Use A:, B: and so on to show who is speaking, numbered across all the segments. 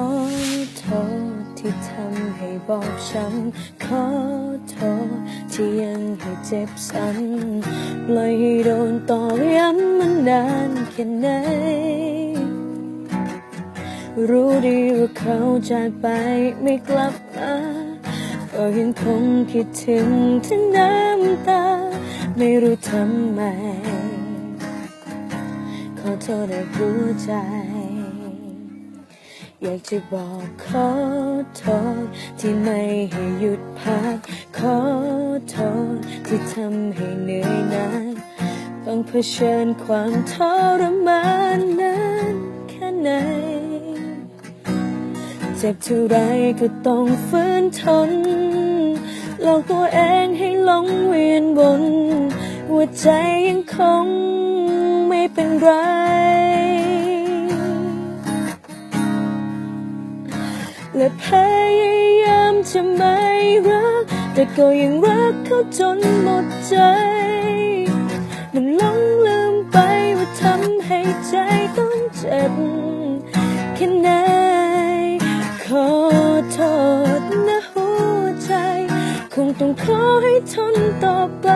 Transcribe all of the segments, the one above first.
A: อโทษที่ทำให้บอบช้ำขอโทษที่ยังให้เจ็บซ้ำปล่อยให้โดนต่อย้ำมันนานแค่ไหน รู้ดีว่าเขาจากไปไม่กลับมาก็ยังคงคิดถึงทั้งน้ำตา ไม่รู้ทำไม ขอโทษในหัวใจ อยากจะบอกขอโทษ ที่ไม่ให้หยุดพัก ขอโทษ ที่ทำให้เหนื่อยนานต้องเผชิญความทรมานนานแค่ไหน เจ็บเท่าไรก็ต้องฝืนทนหลอกตัวเองให้หลงเวียนวนหัวใจยังคงไม่เป็นไร และพยายามจะไม่รัก แต่ก็ยังรักเขาจนหมดใจ มันหลงลืมไปว่าทำให้ใจต้องเจ็บแค่ไหนขอโทษนะหัวใจ คงต้องขอให้ทนต่อไป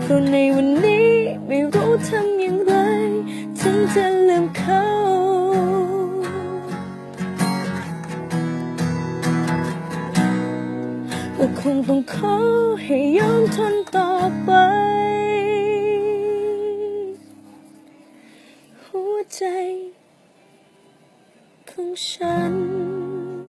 A: เพราะในวันนี้ไม่รู้ทำอย่างไร ถึงจะ เขาก็คงต้องขอให้ยอมทนต่อไป หัวใจของฉัน